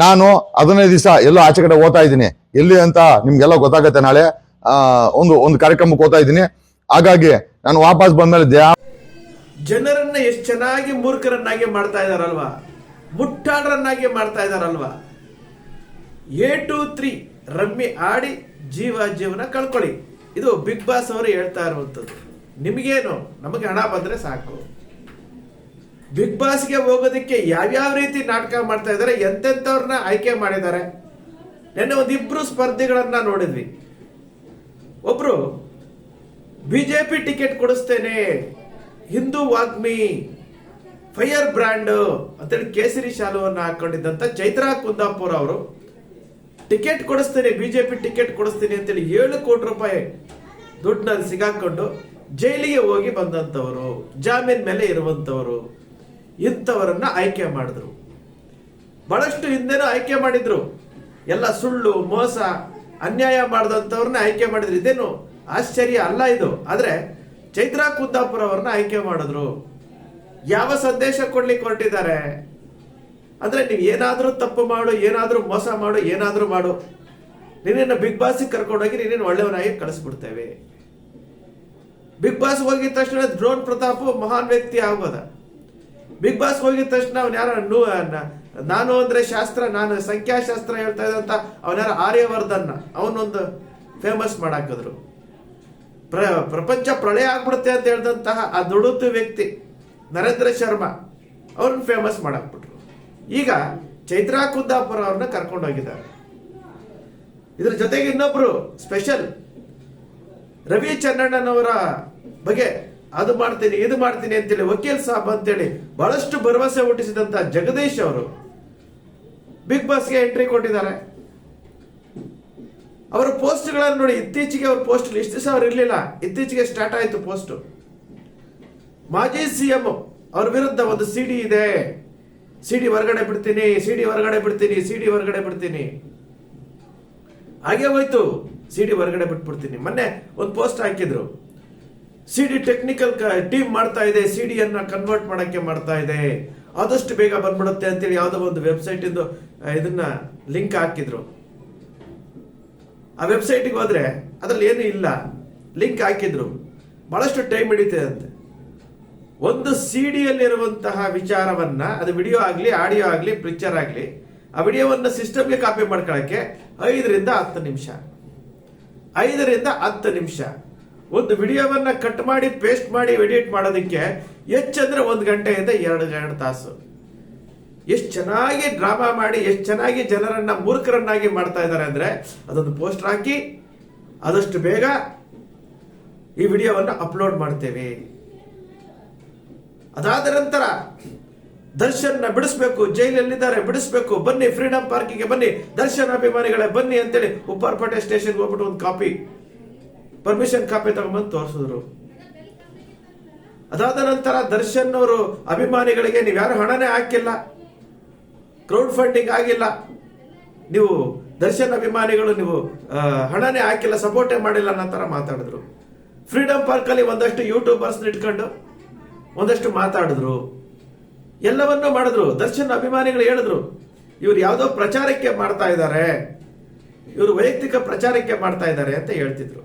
ನಾನು ಹದಿನೈದು ದಿವಸ ಎಲ್ಲೋ ಆಚೆ ಕಡೆ ಓದ್ತಾ ಇದ್ದೀನಿ. ಎಲ್ಲಿ ಅಂತ ನಿಮ್ಗೆಲ್ಲ ಗೊತ್ತಾಗತ್ತೆ ನಾಳೆ. ಒಂದು ಒಂದು ಕಾರ್ಯಕ್ರಮಕ್ಕೆ ಓದ್ತಾ ಇದ್ದೀನಿ. ಹಾಗಾಗಿ ನಾನು ವಾಪಸ್ ಬಂದ್ಮೇಲೆ ದ್ಯಾ ಜನರನ್ನ ಎಷ್ಟು ಚೆನ್ನಾಗಿ ಮೂರ್ಖರನ್ನಾಗಿ ಮಾಡ್ತಾ ಇದಾರಲ್ವಾ? ಮುಟ್ಟಾಳರನ್ನಾಗಿ ಮಾಡ್ತಾ ಇದಾರಲ್ವಾ? ಎ ಟು ತ್ರೀ ರಮ್ಮಿ ಆಡಿ ಜೀವ ಜೀವನ ಕಳ್ಕೊಳ್ಳಿ. ಇದು ಬಿಗ್ ಬಾಸ್ ಅವರು ಹೇಳ್ತಾ ಇರುವಂಥದ್ದು. ನಿಮಗೇನು? ನಮಗೆ ಹಣ ಬಂದ್ರೆ ಸಾಕು. ಬಿಗ್ ಬಾಸ್ಗೆ ಹೋಗೋದಕ್ಕೆ ಯಾವ್ಯಾವ ರೀತಿ ನಾಟಕ ಮಾಡ್ತಾ ಇದ್ದಾರೆ, ಎಂತೆಂಥವ್ರನ್ನ ಆಯ್ಕೆ ಮಾಡಿದ್ದಾರೆ? ನಿನ್ನೆ ಒಂದಿಬ್ರು ಸ್ಪರ್ಧಿಗಳನ್ನ ನೋಡಿದ್ವಿ. ಒಬ್ರು, ಬಿಜೆಪಿ ಟಿಕೆಟ್ ಕೊಡಿಸ್ತೇನೆ, ಹಿಂದೂ ವಾಗ್ಮಿ ಫೈರ್ ಬ್ರ್ಯಾಂಡ್ ಅಂತೇಳಿ ಕೇಸರಿ ಶಾಲುವನ್ನು ಹಾಕೊಂಡಿದ್ದಂತ ಚೈತ್ರಾ ಕುಂದಾಪುರ ಅವರು, ಟಿಕೆಟ್ ಕೊಡಿಸ್ತೇನೆ, ಬಿಜೆಪಿ ಟಿಕೆಟ್ ಕೊಡಿಸ್ತೀನಿ ಅಂತೇಳಿ ಏಳು ಕೋಟಿ ರೂಪಾಯಿ ದುಡ್ಡಲ್ಲಿ ಸಿಗಾಕೊಂಡು ಜೈಲಿಗೆ ಹೋಗಿ ಬಂದಂತವರು ಜಾಮೀನ್ ಮೇಲೆ ಇರುವಂತವರು ಇಂಥವರನ್ನ ಆಯ್ಕೆ ಮಾಡಿದ್ರು. ಬಹಳಷ್ಟು ಹಿಂದೆನೂ ಆಯ್ಕೆ ಮಾಡಿದ್ರು. ಎಲ್ಲ ಸುಳ್ಳು, ಮೋಸ, ಅನ್ಯಾಯ ಮಾಡಿದಂಥವ್ರನ್ನ ಆಯ್ಕೆ ಮಾಡಿದ್ರು. ಇದೇನು ಆಶ್ಚರ್ಯ ಅಲ್ಲ ಇದು. ಆದ್ರೆ ಚೈತ್ರಾ ಕುಂದಾಪುರ ಅವ್ರನ್ನ ಆಯ್ಕೆ ಮಾಡಿದ್ರು. ಯಾವ ಸಂದೇಶ ಕೊಡ್ಲಿಕ್ಕೆ ಹೊರಟಿದ್ದಾರೆ? ಅಂದ್ರೆ ನೀವು ಏನಾದರೂ ತಪ್ಪು ಮಾಡು, ಏನಾದರೂ ಮೋಸ ಮಾಡು, ಏನಾದರೂ ಮಾಡು. ನಿನ್ನ ಬಿಗ್ ಬಾಸ್ ಕರ್ಕೊಂಡೋಗಿ ನೀನೇನು ಒಳ್ಳೆಯವನಾಗಿ ಕಳಿಸ್ಬಿಡ್ತೇವೆ. ಬಿಗ್ ಬಾಸ್ ಹೋಗಿದ ತಕ್ಷಣ ಡ್ರೋನ್ ಪ್ರತಾಪ್ ಮಹಾನ್ ವ್ಯಕ್ತಿ ಆಗೋದ. ಬಿಗ್ ಬಾಸ್ ಹೋಗಿದ ತಕ್ಷಣ ಅವ್ನು ಯಾರ ನಾನು ಅಂದ್ರೆ ಶಾಸ್ತ್ರ, ನಾನು ಸಂಖ್ಯಾಶಾಸ್ತ್ರ ಹೇಳ್ತಾ ಇದ್ದಂತ ಅವನ್ಯಾರ ಆರ್ಯವರ್ಧನ್, ಅವನೊಂದು ಫೇಮಸ್ ಮಾಡಾಕಿದ್ರು. ಪ್ರ, ಪ್ರಪಂಚ ಪ್ರಳಯ ಆಗ್ಬಿಡುತ್ತೆ ಅಂತ ಹೇಳಿದಂತಹ ಆ ದುಡುತ್ತು ವ್ಯಕ್ತಿ, ನರೇಂದ್ರ ಶರ್ಮಾ, ಅವ್ರನ್ನ ಫೇಮಸ್ ಮಾಡಾಕ್ಬಿಟ್ರು. ಈಗ ಚೈತ್ರಾ ಕುಂದಾಪುರ ಅವ್ರನ್ನ ಕರ್ಕೊಂಡು ಹೋಗಿದ್ದಾರೆ. ಇದ್ರ ಜೊತೆಗೆ ಇನ್ನೊಬ್ರು ಸ್ಪೆಷಲ್ ರವಿ ಚನ್ನಣ್ಣನವರ ಬಗ್ಗೆ ಅದು ಮಾಡ್ತೀನಿ, ಇದು ಮಾಡ್ತೀನಿ ಅಂತೇಳಿ ವಕೀಲ್ ಸಾಬ್ ಅಂತೇಳಿ ಬಹಳಷ್ಟು ಭರವಸೆ ಹುಟ್ಟಿಸಿದಂತ ಜಗದೀಶ್ ಅವರು ಬಿಗ್ ಬಾಸ್ಗೆ ಎಂಟ್ರಿ ಕೊಟ್ಟಿದ್ದಾರೆ. ಅವರ ಪೋಸ್ಟ್ಗಳನ್ನು ನೋಡಿ ಇತ್ತೀಚೆಗೆ ಅವ್ರ ಪೋಸ್ಟ್ ಇಷ್ಟು ದಿವಸ ಅವ್ರು ಇರಲಿಲ್ಲ. ಇತ್ತೀಚೆಗೆ ಸ್ಟಾರ್ಟ್ ಆಯಿತು ಪೋಸ್ಟ್. ಮಾಜಿ ಸಿಎಂ ಅವ್ರ ವಿರುದ್ಧ ಒಂದು ಸಿಡಿ ಇದೆ. ಸಿಡಿ ಹೊರಗಡೆ ಬಿಡ್ತೀನಿ ಸಿಡಿ ಹೊರಗಡೆ ಬಿಡ್ತೀನಿ ಸಿಡಿ ಹೊರಗಡೆ ಬಿಡ್ತೀನಿ. ಹಾಗೆ ಹೋಯ್ತು. ಸಿಡಿ ಹೊರಗಡೆ ಬಿಟ್ಬಿಡ್ತೀನಿ. ಮೊನ್ನೆ ಒಂದು ಪೋಸ್ಟ್ ಹಾಕಿದ್ರು. ಸಿಡಿ ಟೆಕ್ನಿಕಲ್ ಟೀಮ್ ಮಾಡ್ತಾ ಇದೆ ಸಿಡಿಯನ್ನ ಕನ್ವರ್ಟ್ ಮಾಡಕ್ಕೆ ಮಾಡ್ತಾ ಇದೆ. ಆದಷ್ಟು ಬೇಗ ಬಂದ್ಬಿಡುತ್ತೆ ಅಂತೇಳಿ ಯಾವುದೋ ಒಂದು ವೆಬ್ಸೈಟ್ ಇಂದು ಇದನ್ನ ಲಿಂಕ್ ಹಾಕಿದ್ರು. ಆ ವೆಬ್ಸೈಟ್ ಹೋದ್ರೆ ಅದ್ರಲ್ಲಿ ಏನು ಇಲ್ಲ. ಲಿಂಕ್ ಹಾಕಿದ್ರು. ಬಹಳಷ್ಟು ಟೈಮ್ ಹಿಡಿತೆ ಅಂತೆ. ಒಂದು ಸಿಡಿಯಲ್ಲಿರುವಂತಹ ವಿಚಾರವನ್ನ, ಅದು ವಿಡಿಯೋ ಆಗಲಿ ಆಡಿಯೋ ಆಗಲಿ ಪಿಕ್ಚರ್ ಆಗಲಿ, ಆ ವಿಡಿಯೋವನ್ನು ಸಿಸ್ಟಮ್ಗೆ ಕಾಪಿ ಮಾಡ್ಕೊಳ್ಳೋಕ್ಕೆ ಐದರಿಂದ ಹತ್ತು ನಿಮಿಷ. ಐದರಿಂದ ಹತ್ತು ನಿಮಿಷ. ಒಂದು ವಿಡಿಯೋವನ್ನ ಕಟ್ ಮಾಡಿ ಪೇಸ್ಟ್ ಮಾಡಿ ಎಡಿಟ್ ಮಾಡೋದಕ್ಕೆ ಹೆಚ್ಚಂದ್ರೆ ಒಂದು ಗಂಟೆಯಿಂದ ಎರಡು ಎರಡು ತಾಸು. ಎಷ್ಟು ಚೆನ್ನಾಗಿ ಡ್ರಾಮಾ ಮಾಡಿ, ಎಷ್ಟು ಚೆನ್ನಾಗಿ ಜನರನ್ನ ಮೂರ್ಖರನ್ನಾಗಿ ಮಾಡ್ತಾ ಇದ್ದಾರೆ ಅಂದ್ರೆ ಅದೊಂದು ಪೋಸ್ಟರ್ ಹಾಕಿ, ಆದಷ್ಟು ಬೇಗ ಈ ವಿಡಿಯೋವನ್ನು ಅಪ್ಲೋಡ್ ಮಾಡ್ತೇವೆ. ಅದಾದ ನಂತರ ದರ್ಶನ್ನ ಬಿಡಿಸ್ಬೇಕು, ಜೈಲಲ್ಲಿದ್ದಾರೆ, ಬಿಡಿಸ್ಬೇಕು. ಬನ್ನಿ ಫ್ರೀಡಂ ಪಾರ್ಕಿಗೆ ಬನ್ನಿ, ದರ್ಶನ್ ಅಭಿಮಾನಿಗಳೇ ಬನ್ನಿ ಅಂತೇಳಿ ಉಪ್ಪಾರ್ಪೇಟೆ ಸ್ಟೇಷನ್ಗೆ ಹೋಗ್ಬಿಟ್ಟು ಒಂದು ಕಾಪಿ ಪರ್ಮಿಷನ್ ಕಾಪಿ ತಗೊಂಡ್ಬಂದು ತೋರಿಸಿದ್ರು. ಅದಾದ ನಂತರ ದರ್ಶನ್ ಅವರು ಅಭಿಮಾನಿಗಳಿಗೆ, ನೀವು ಯಾರು ಹಣನೇ ಹಾಕಿಲ್ಲ ಕ್ರೌಡ್ ಫಂಡಿಂಗ್ ಆಗಿಲ್ಲ, ನೀವು ದರ್ಶನ್ ಅಭಿಮಾನಿಗಳು ನೀವು ಹಣನೇ ಹಾಕಿಲ್ಲ ಸಪೋರ್ಟೇ ಮಾಡಿಲ್ಲ ಅನ್ನೋ ಥರ ಮಾತಾಡಿದ್ರು. ಫ್ರೀಡಂ ಪಾರ್ಕಲ್ಲಿ ಒಂದಷ್ಟು ಯೂಟ್ಯೂಬರ್ಸ್ ಇಟ್ಕೊಂಡು ಒಂದಷ್ಟು ಮಾತಾಡಿದ್ರು. ಎಲ್ಲವನ್ನೂ ಮಾಡಿದ್ರು. ದರ್ಶನ್ ಅಭಿಮಾನಿಗಳು ಹೇಳಿದ್ರು, ಇವ್ರು ಯಾವುದೋ ಪ್ರಚಾರಕ್ಕೆ ಮಾಡ್ತಾ ಇದ್ದಾರೆ, ಇವರು ವೈಯಕ್ತಿಕ ಪ್ರಚಾರಕ್ಕೆ ಮಾಡ್ತಾ ಇದ್ದಾರೆ ಅಂತ ಹೇಳ್ತಿದ್ರು.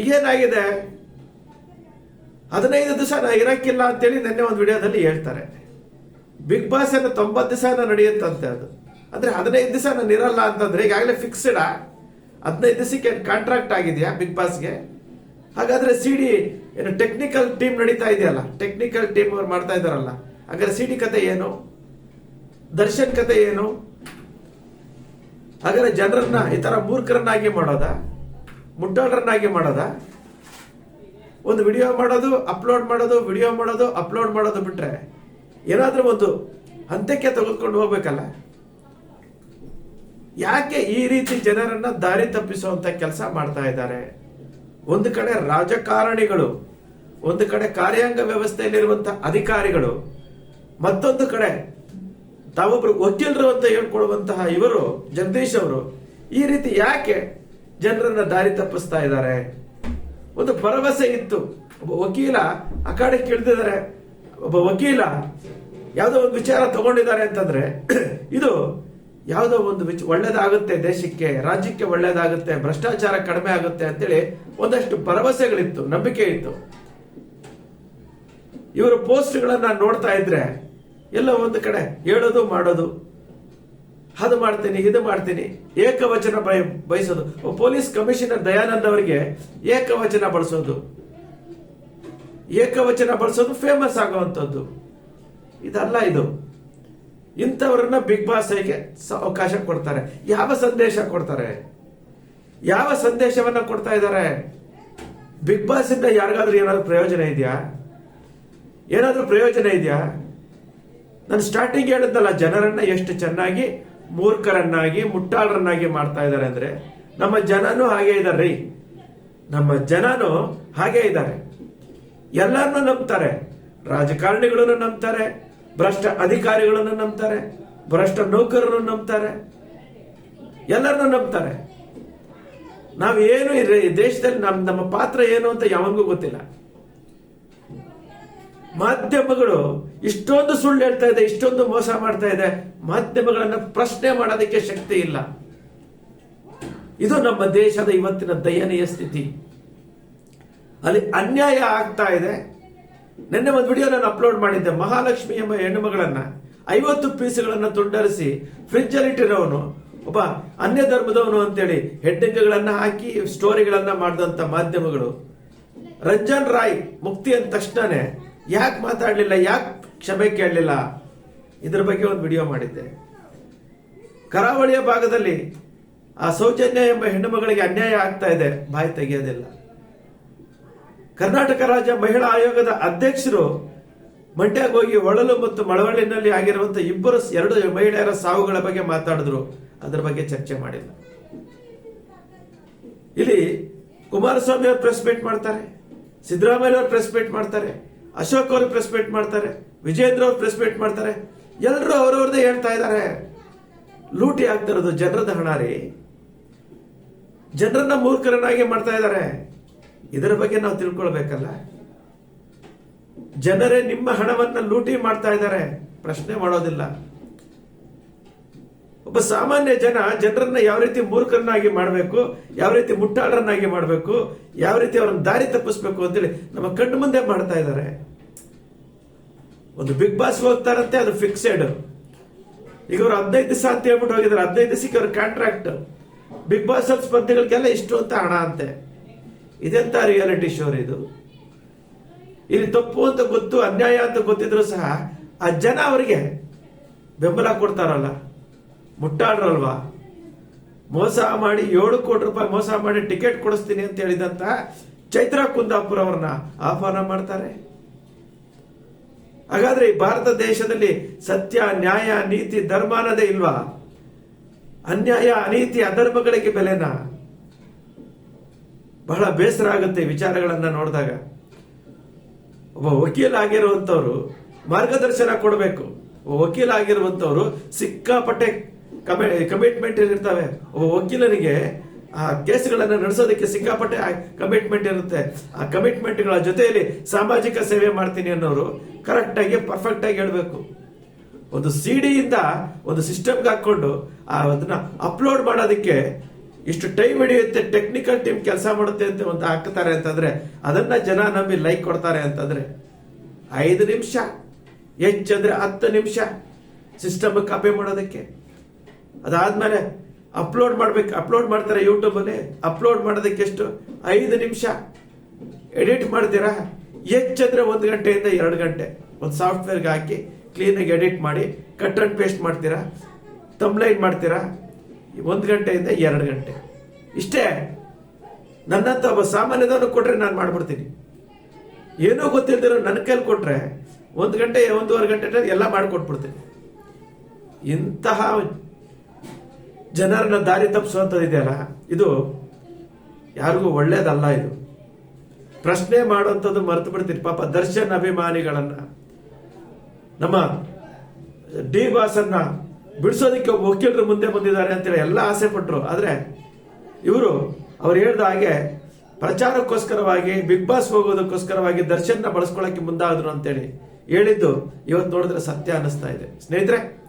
ಈಗೇನಾಗಿದೆ ಹದಿನೈದು ದಿವಸ ನಾ ಇರಕ್ಕಿಲ್ಲ ಅಂತೇಳಿ ನಿನ್ನೆ ಒಂದು ವಿಡಿಯೋದಲ್ಲಿ ಹೇಳ್ತಾರೆ. ಬಿಗ್ ಬಾಸ್ ಏನೋ ತೊಂಬತ್ತು ದಿವಸ ನಡೆಯುತ್ತಂತೆ ಅದು. ಅಂದ್ರೆ ಹದಿನೈದು ದಿವಸ ನಾನು ಇರಲ್ಲ ಅಂತಂದ್ರೆ ಈಗಾಗಲೇ ಫಿಕ್ಸ್ಡ್ ಹದಿನೈದು ದಿವಸಕ್ಕೆ ಕಾಂಟ್ರಾಕ್ಟ್ ಆಗಿದೆಯಾ ಬಿಗ್ ಬಾಸ್ಗೆ? ಹಾಗಾದ್ರೆ ಸಿ ಡಿ ಏನು ಟೆಕ್ನಿಕಲ್ ಟೀಮ್ ನಡೀತಾ ಇದೆಯಲ್ಲ? ಟೆಕ್ನಿಕಲ್ ಟೀಮ್ ಅವ್ರು ಮಾಡ್ತಾ ಇದಾರಲ್ಲ ಹಾಗಾದ್ರೆ ಸಿ ಡಿ ಕತೆ ಏನು? ದರ್ಶನ್ ಕತೆ ಏನು? ಹಾಗಾದ್ರೆ ಜನರನ್ನ ಈ ತರ ಮೂರ್ಖರನ್ನಾಗಿ ಮಾಡೋದ? ಮುಟ್ಟಾಳರನ್ನಾಗಿ ಮಾಡೋದ? ಒಂದು ವಿಡಿಯೋ ಮಾಡೋದು, ಅಪ್ಲೋಡ್ ಮಾಡೋದು, ವಿಡಿಯೋ ಮಾಡೋದು, ಅಪ್ಲೋಡ್ ಮಾಡೋದು ಬಿಟ್ರೆ ಏನಾದ್ರೂ ಒಂದು ಹಂತಕ್ಕೆ ತೆಗೆದುಕೊಂಡು ಹೋಗ್ಬೇಕಲ್ಲ? ಯಾಕೆ ಈ ರೀತಿ ಜನರನ್ನ ದಾರಿ ತಪ್ಪಿಸುವಂತ ಕೆಲಸ ಮಾಡ್ತಾ ಇದ್ದಾರೆ? ಒಂದು ಕಡೆ ರಾಜಕಾರಣಿಗಳು, ಒಂದು ಕಡೆ ಕಾರ್ಯಾಂಗ ವ್ಯವಸ್ಥೆಯಲ್ಲಿರುವಂತಹ ಅಧಿಕಾರಿಗಳು, ಮತ್ತೊಂದು ಕಡೆ ತಾವೊಬ್ರು ವಕೀಲರು ಅಂತ ಹೇಳ್ಕೊಳ್ಳುವಂತಹ ಇವರು, ಜಗದೀಶ್ ಅವರು, ಈ ರೀತಿ ಯಾಕೆ ಜನರನ್ನ ದಾರಿ ತಪ್ಪಿಸ್ತಾ ಇದ್ದಾರೆ. ಒಂದು ಭರವಸೆ ಇತ್ತು. ಒಬ್ಬ ವಕೀಲ ಅಖಾಡಕ್ಕೆ ಇಳಿದಿದ್ದಾರೆ ಒಬ್ಬ ವಕೀಲ ಯಾವುದೋ ಒಂದು ವಿಚಾರ ತಗೊಂಡಿದ್ದಾರೆ ಅಂತಂದ್ರೆ, ಇದು ಯಾವುದೋ ಒಂದು ಒಳ್ಳೇದಾಗುತ್ತೆ ದೇಶಕ್ಕೆ, ರಾಜ್ಯಕ್ಕೆ ಒಳ್ಳೇದಾಗುತ್ತೆ, ಭ್ರಷ್ಟಾಚಾರ ಕಡಿಮೆ ಆಗುತ್ತೆ ಅಂತೇಳಿ ಒಂದಷ್ಟು ಭರವಸೆಗಳಿತ್ತು, ನಂಬಿಕೆ ಇತ್ತು. ಇವರ ಪೋಸ್ಟ್ಗಳನ್ನ ನೋಡ್ತಾ ಇದ್ರೆ ಎಲ್ಲ ಒಂದು ಕಡೆ ಹೇಳೋದು ಮಾಡೋದು ಅದು ಮಾಡ್ತೇನೆ, ಇದು ಮಾಡ್ತೇನೆ. ಏಕವಚನ ಬಯ, ಬಯಸೋದು. ಪೊಲೀಸ್ ಕಮಿಷನರ್ ದಯಾನಂದ್ ಅವರಿಗೆ ಏಕವಚನ ಬಳಸೋದು. ಏಕವಚನ ಬಳಸೋದು ಫೇಮಸ್ ಆಗುವಂಥದ್ದು. ಇದಲ್ಲ ಇದು. ಇಂಥವ್ರನ್ನ ಬಿಗ್ ಬಾಸ್ ಹೇಗೆ ಅವಕಾಶ ಕೊಡ್ತಾರೆ. ಯಾವ ಸಂದೇಶ ಕೊಡ್ತಾರೆ? ಯಾವ ಸಂದೇಶವನ್ನ ಕೊಡ್ತಾ ಇದ್ದಾರೆ? ಬಿಗ್ ಬಾಸ್ ಇಂದ ಯಾರಿಗಾದ್ರೂ ಏನಾದ್ರೂ ಪ್ರಯೋಜನ ಇದೆಯಾ? ಏನಾದ್ರೂ ಪ್ರಯೋಜನ ಇದೆಯಾ? ನಾನು ಸ್ಟಾರ್ಟಿಂಗ್ ಹೇಳಿದ್ನಲ್ಲ, ಜನರನ್ನ ಎಷ್ಟು ಚೆನ್ನಾಗಿ ಮೂರ್ಖರನ್ನಾಗಿ, ಮುಟ್ಟಾಳರನ್ನಾಗಿ ಮಾಡ್ತಾ ಇದ್ದಾರೆ ಅಂದ್ರೆ ನಮ್ಮ ಜನನೂ ಹಾಗೆ ಇದಾರೆ ನಮ್ಮ ಜನನು ಹಾಗೆ ಇದ್ದಾರೆ. ಎಲ್ಲರನ್ನೂ ನಂಬ್ತಾರೆ. ರಾಜಕಾರಣಿಗಳನ್ನು ನಂಬ್ತಾರೆ. ಭ್ರಷ್ಟ ಅಧಿಕಾರಿಗಳನ್ನು ನಂಬ್ತಾರೆ. ಭ್ರಷ್ಟ ನೌಕರರನ್ನು ನಂಬ್ತಾರೆ. ಎಲ್ಲರನ್ನ ನಂಬ್ತಾರೆ. ನಾವು ಏನು ಈ ದೇಶದಲ್ಲಿ ನಮ್, ನಮ್ಮ ಪಾತ್ರ ಏನು ಅಂತ ಯಾವನಿಗೂ ಗೊತ್ತಿಲ್ಲ. ಮಾಧ್ಯಮಗಳು ಇಷ್ಟೊಂದು ಸುಳ್ಳು ಹೇಳ್ತಾ ಇದೆ, ಇಷ್ಟೊಂದು ಮೋಸ ಮಾಡ್ತಾ ಇದೆ, ಮಾಧ್ಯಮಗಳನ್ನ ಪ್ರಶ್ನೆ ಮಾಡೋದಕ್ಕೆ ಶಕ್ತಿ ಇಲ್ಲ. ಇದು ನಮ್ಮ ದೇಶದ ಇವತ್ತಿನ ದಯನೀಯ ಸ್ಥಿತಿ. ಅಲ್ಲಿ ಅನ್ಯಾಯ ಆಗ್ತಾ ಇದೆ. ನಿನ್ನೆ ಒಂದು ವಿಡಿಯೋ ನಾನು ಅಪ್ಲೋಡ್ ಮಾಡಿದ್ದೆ, ಮಹಾಲಕ್ಷ್ಮಿ ಎಂಬ ಹೆಣ್ಣುಮಗಳನ್ನ. ಐವತ್ತು ಪೀಸ್ಗಳನ್ನ ತುಂಡರಿಸಿ ಫ್ರಿಜ್ ಅಲ್ಲಿ ಇಟ್ಟಿರೋನು ಒಬ್ಬ ಅನ್ಯ ಧರ್ಮದವನು ಅಂತೇಳಿ ಹೆಡ್ಡಿಂಗ್ಗಳನ್ನ ಹಾಕಿ ಸ್ಟೋರಿಗಳನ್ನ ಮಾಡಿದಂತ ಮಾಧ್ಯಮಗಳು. ರಂಜನ್ ರಾಯ್ ಮುಕ್ತಿ ಅಂದ ತಕ್ಷಣನೇ ಯಾಕೆ ಮಾತಾಡಲಿಲ್ಲ, ಯಾಕೆ ಕ್ಷಮೆ ಕೇಳಲಿಲ್ಲ? ಇದ್ರ ಬಗ್ಗೆ ಒಂದು ವಿಡಿಯೋ ಮಾಡಿದ್ದೆ. ಕರಾವಳಿಯ ಭಾಗದಲ್ಲಿ ಆ ಸೌಜನ್ಯ ಎಂಬ ಹೆಣ್ಣು ಮಗಳಿಗೆ ಅನ್ಯಾಯ ಆಗ್ತಾ ಇದೆ. ಬಾಯಿ ತೆಗೆಯೋದಿಲ್ಲ. ಕರ್ನಾಟಕ ರಾಜ್ಯ ಮಹಿಳಾ ಆಯೋಗದ ಅಧ್ಯಕ್ಷರು ಮಂಡ್ಯಕ್ಕೆ ಹೋಗಿ ಒಳಲು ಮತ್ತು ಮಳವಳ್ಳಿನಲ್ಲಿ ಆಗಿರುವಂತಹ ಇಬ್ಬರು ಎರಡು ಮಹಿಳೆಯರ ಸಾವುಗಳ ಬಗ್ಗೆ ಮಾತಾಡಿದ್ರು. ಅದರ ಬಗ್ಗೆ ಚರ್ಚೆ ಮಾಡಿಲ್ಲ. ಇಲ್ಲಿ ಕುಮಾರಸ್ವಾಮಿ ಅವರು ಪ್ರೆಸ್ ಮೀಟ್ ಮಾಡ್ತಾರೆ, ಸಿದ್ದರಾಮಯ್ಯ ಅವರು ಪ್ರೆಸ್ ಮೀಟ್ ಮಾಡ್ತಾರೆ. ಅಶೋಕ್ ಅವರು ಪ್ರೆಸ್ ಮೀಟ್ ಮಾಡ್ತಾರೆ, ವಿಜೇಂದ್ರ ಅವರು ಪ್ರೆಸ್ ಮೀಟ್ ಮಾಡ್ತಾರೆ ಎಲ್ಲರೂ ಅವ್ರವ್ರದ್ದೇ ಹೇಳ್ತಾ ಇದ್ದಾರೆ. ಲೂಟಿ ಆಗ್ತಾ ಇರೋದು ಜನರದ ಹಣ ರೀ. ಜನರನ್ನ ಮೂರ್ಖರನ್ನಾಗಿ ಮಾಡ್ತಾ ಇದ್ದಾರೆ. ಇದರ ಬಗ್ಗೆ ನಾವು ತಿಳ್ಕೊಳ್ಬೇಕಲ್ಲ. ಜನರೇ ನಿಮ್ಮ ಹಣವನ್ನ ಲೂಟಿ ಮಾಡ್ತಾ ಇದ್ದಾರೆ. ಪ್ರಶ್ನೆ ಮಾಡೋದಿಲ್ಲ. ಒಬ್ಬ ಸಾಮಾನ್ಯ ಜನ ಜನರನ್ನ ಯಾವ ರೀತಿ ಮೂರ್ಖರನ್ನಾಗಿ ಮಾಡಬೇಕು, ಯಾವ ರೀತಿ ಮುಟ್ಟಾಳರನ್ನಾಗಿ ಮಾಡಬೇಕು, ಯಾವ ರೀತಿ ಅವ್ರನ್ನ ದಾರಿ ತಪ್ಪಿಸ್ಬೇಕು ಅಂತೇಳಿ ನಮ್ಮ ಕಣ್ಣು ಮುಂದೆ ಮಾಡ್ತಾ ಇದ್ದಾರೆ. ಒಂದು ಬಿಗ್ ಬಾಸ್ ಹೋಗ್ತಾರಂತೆ, ಅದು ಫಿಕ್ಸೆಡ್ ಈಗ ಅವ್ರು ಹದಿನೈದು ದಿವಸ ಅಂತ ಹೇಳ್ಬಿಟ್ಟು ಹೋಗಿದ್ದಾರೆ. ಹದಿನೈದು ದಿವಸಕ್ಕೆ ಅವ್ರ ಕಾಂಟ್ರಾಕ್ಟ್ ಬಿಗ್ ಬಾಸ್ ಅಲ್ಲಿ ಸ್ಪರ್ಧೆಗಳಿಗೆಲ್ಲ ಇಷ್ಟು ಅಂತ ಹಣ ಅಂತೆ. ಇದೆಂತ ರಿಯಾಲಿಟಿ ಶೋ ಇದು? ಇಲ್ಲಿ ತಪ್ಪು ಅಂತ ಗೊತ್ತು, ಅನ್ಯಾಯ ಅಂತ ಗೊತ್ತಿದ್ರು ಸಹ ಆ ಜನ ಅವರಿಗೆ ಬೆಂಬಲ ಕೊಡ್ತಾರಲ್ಲ. ಮುಟ್ಟಾಡ್ರಲ್ವಾ ಮೋಸ ಮಾಡಿ ಏಳು ಕೋಟಿ ರೂಪಾಯಿ ಮೋಸ ಮಾಡಿ ಟಿಕೆಟ್ ಕೊಡಿಸ್ತೀನಿ ಅಂತ ಹೇಳಿದಂತ ಚೈತ್ರ ಕುಂದಾಪುರ ಅವ್ರನ್ನ ಆಹ್ವಾನ ಮಾಡ್ತಾರೆ. ಹಾಗಾದ್ರೆ ಈ ಭಾರತ ದೇಶದಲ್ಲಿ ಸತ್ಯ, ನ್ಯಾಯ, ನೀತಿ, ಧರ್ಮ ಅನ್ನೋದೇ ಇಲ್ವಾ? ಅನ್ಯಾಯ, ಅನೀತಿ, ಅಧರ್ಮಗಳಿಗೆ ಬೆಲೆನಾ? ಬಹಳ ಬೇಸರ ಆಗುತ್ತೆ ವಿಚಾರಗಳನ್ನ ನೋಡಿದಾಗ. ಒಬ್ಬ ವಕೀಲ ಆಗಿರುವಂತವ್ರು ಮಾರ್ಗದರ್ಶನ ಕೊಡಬೇಕು. ವಕೀಲ ಆಗಿರುವಂತವ್ರು ಸಿಕ್ಕಾಪಟ್ಟೆ ಕಮಿಟ್ಮೆಂಟ್ ಏನಿರ್ತವೆ ವಕೀಲರಿಗೆ, ಆ, ಕೇಸ್ಗಳನ್ನು ನಡೆಸೋದಕ್ಕೆ ಸಿಕ್ಕಾಪಟ್ಟೆ ಕಮಿಟ್ಮೆಂಟ್ ಇರುತ್ತೆ. ಆ ಕಮಿಟ್ಮೆಂಟ್ಗಳ ಜೊತೆಯಲ್ಲಿ ಸಾಮಾಜಿಕ ಸೇವೆ ಮಾಡ್ತೀನಿ ಅನ್ನೋರು ಕರೆಕ್ಟ್ ಆಗಿ ಪರ್ಫೆಕ್ಟ್ ಆಗಿ ಸಿ ಒಂದು ಸಿಡಿಯಿಂದ ಒಂದು ಸಿಸ್ಟಮ್ಗೆ ಹಾಕ್ಕೊಂಡು, ಆ, ಅದನ್ನ ಅಪ್ಲೋಡ್ ಮಾಡೋದಕ್ಕೆ ಇಷ್ಟು ಟೈಮ್ ಹಿಡಿಯುತ್ತೆ ಟೆಕ್ನಿಕಲ್ ಟೀಮ್ ಕೆಲಸ ಮಾಡುತ್ತೆ ಅಂತ ಒಂದು ಹಾಕ್ತಾರೆ ಅಂತಂದ್ರೆ, ಅದನ್ನ ಜನ ನಂಬಿ ಲೈಕ್ ಕೊಡ್ತಾರೆ ಅಂತಂದ್ರೆ, ಐದು ನಿಮಿಷ, ಹೆಚ್ಚಂದ್ರೆ ಹತ್ತು ನಿಮಿಷ ಸಿಸ್ಟಮ್ ಕಾಪಿ ಮಾಡೋದಕ್ಕೆ. ಅದಾದ್ಮೇಲೆ ಅಪ್ಲೋಡ್ ಮಾಡ್ಬೇಕು ಅಪ್ಲೋಡ್ ಮಾಡ್ತಾರೆ ಯೂಟ್ಯೂಬ್ ಅಲ್ಲಿ ಅಪ್ಲೋಡ್ ಮಾಡೋದಕ್ಕೆ ಎಷ್ಟು? ಐದು ನಿಮಿಷ. ಎಡಿಟ್ ಮಾಡ್ತೀರಾ? ಹೆಚ್ಚಂದ್ರೆ ಒಂದು ಗಂಟೆಯಿಂದ ಎರಡು ಗಂಟೆ. ಒಂದು ಸಾಫ್ಟ್ವೇರ್ಗೆ ಹಾಕಿ ಕ್ಲೀನಾಗಿ ಎಡಿಟ್ ಮಾಡಿ ಕಟ್ ಅಂಡ್ ಪೇಸ್ಟ್ ಮಾಡ್ತೀರಾ? ತಮ್ಲೈಟ್ ಮಾಡ್ತೀರಾ? ಒಂದು ಗಂಟೆಯಿಂದ ಎರಡು ಗಂಟೆ. ಇಷ್ಟೇ. ನನ್ನಂತ ಒಬ್ಬ ಸಾಮಾನ್ಯದವನು ಕೊಟ್ರೆ ನಾನು ಮಾಡ್ಬಿಡ್ತೀನಿ. ಏನೂ ಗೊತ್ತಿಲ್ದಿರೋ ನನ್ನ ಕೈಲಿ ಕೊಟ್ರೆ ಒಂದು ಗಂಟೆ, ಒಂದೂವರೆ ಗಂಟೆ ಎಲ್ಲ ಮಾಡಿಕೊಟ್ಬಿಡ್ತೀನಿ. ಇಂತಹ ಜನರನ್ನ ದಾರಿ ತಪ್ಪಿಸುವಂಥದ್ದು ಇದೆಯಲ್ಲ? ಇದು ಯಾರಿಗೂ ಒಳ್ಳೇದಲ್ಲ ಇದು. ಪ್ರಶ್ನೆ ಮಾಡುವಂಥದ್ದು ಮರೆತು ಬಿಡ್ತೀರಿ ಪಾಪ ದರ್ಶನ್ ಅಭಿಮಾನಿಗಳನ್ನ. ನಮ್ಮ ಡಿ ಬಾಸನ್ನ ಬಿಡಿಸೋದಕ್ಕೆ ವಕೀಲರು ಮುಂದೆ ಬಂದಿದ್ದಾರೆ ಅಂತೇಳಿ ಎಲ್ಲ ಆಸೆ ಪಟ್ಟರು ಆದ್ರೆ ಇವರು ಅವ್ರು ಹೇಳಿದ ಹಾಗೆ ಪ್ರಚಾರಕ್ಕೋಸ್ಕರವಾಗಿ ಬಿಗ್ ಬಾಸ್ ಹೋಗೋದಕ್ಕೋಸ್ಕರವಾಗಿ ದರ್ಶನ್ನ ಬಳಸ್ಕೊಳ್ಳಕ್ಕೆ ಮುಂದಾದ್ರು ಅಂತೇಳಿ ಹೇಳಿದ್ದು ಇವತ್ತು ನೋಡಿದ್ರೆ ಸತ್ಯ ಅನ್ನಿಸ್ತಾ ಇದೆ. ಸ್ನೇಹಿತರೆ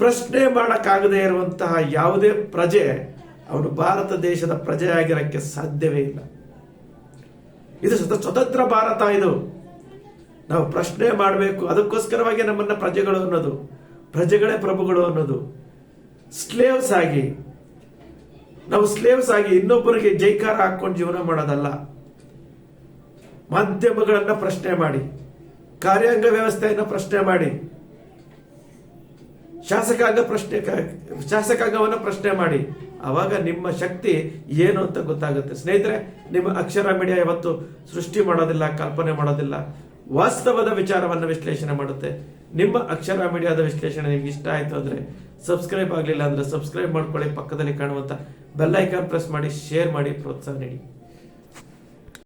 ಪ್ರಶ್ನೆ ಮಾಡೋಕ್ಕಾಗದೇ ಇರುವಂತಹ ಯಾವುದೇ ಪ್ರಜೆ ಅವನು ಭಾರತ ದೇಶದ ಪ್ರಜೆಯಾಗಿರಕ್ಕೆ ಸಾಧ್ಯವೇ ಇಲ್ಲ. ಇದು ಸ್ವತ- ಸ್ವತಂತ್ರ ಭಾರತ ಇದು. ನಾವು ಪ್ರಶ್ನೆ ಮಾಡಬೇಕು, ಅದಕ್ಕೋಸ್ಕರವಾಗಿ ನಮ್ಮನ್ನ ಪ್ರಜೆಗಳು ಅನ್ನೋದು, ಪ್ರಜೆಗಳೇ ಪ್ರಭುಗಳು ಅನ್ನೋದು. ಸ್ಲೇವ್ಸ್ ಆಗಿ, ನಾವು ಸ್ಲೇವ್ಸ್ ಆಗಿ ಇನ್ನೊಬ್ಬರಿಗೆ ಜೈಕಾರ ಹಾಕೊಂಡು ಜೀವನ ಮಾಡೋದಲ್ಲ. ಮಾಧ್ಯಮಗಳನ್ನ ಪ್ರಶ್ನೆ ಮಾಡಿ, ಕಾರ್ಯಾಂಗ ವ್ಯವಸ್ಥೆಯನ್ನು ಪ್ರಶ್ನೆ ಮಾಡಿ ಶಾಸಕಾಂಗ ಪ್ರಶ್ನೆ ಶಾಸಕಾಂಗವನ್ನು ಪ್ರಶ್ನೆ ಮಾಡಿ. ಅವಾಗ ನಿಮ್ಮ ಶಕ್ತಿ ಏನು ಅಂತ ಗೊತ್ತಾಗುತ್ತೆ. ಸ್ನೇಹಿತರೆ, ನಿಮ್ಮ ಅಕ್ಷರ ಮೀಡಿಯಾ ಯಾವತ್ತು ಸೃಷ್ಟಿ ಮಾಡೋದಿಲ್ಲ, ಕಲ್ಪನೆ ಮಾಡೋದಿಲ್ಲ. ವಾಸ್ತವದ ವಿಚಾರವನ್ನು ವಿಶ್ಲೇಷಣೆ ಮಾಡುತ್ತೆ. ನಿಮ್ಮ ಅಕ್ಷರ ಮೀಡಿಯಾದ ವಿಶ್ಲೇಷಣೆ ನಿಮ್ಗೆ ಇಷ್ಟ ಆಯ್ತು ಅಂದ್ರೆ ಸಬ್ಸ್ಕ್ರೈಬ್ ಆಗಲಿಲ್ಲ ಅಂದ್ರೆ ಸಬ್ಸ್ಕ್ರೈಬ್ ಮಾಡ್ಕೊಳ್ಳಿ ಪಕ್ಕದಲ್ಲಿ ಕಾಣುವಂತ ಬೆಲ್ಲೈಕಾನ್ ಪ್ರೆಸ್ ಮಾಡಿ, ಶೇರ್ ಮಾಡಿ, ಪ್ರೋತ್ಸಾಹ ನೀಡಿ.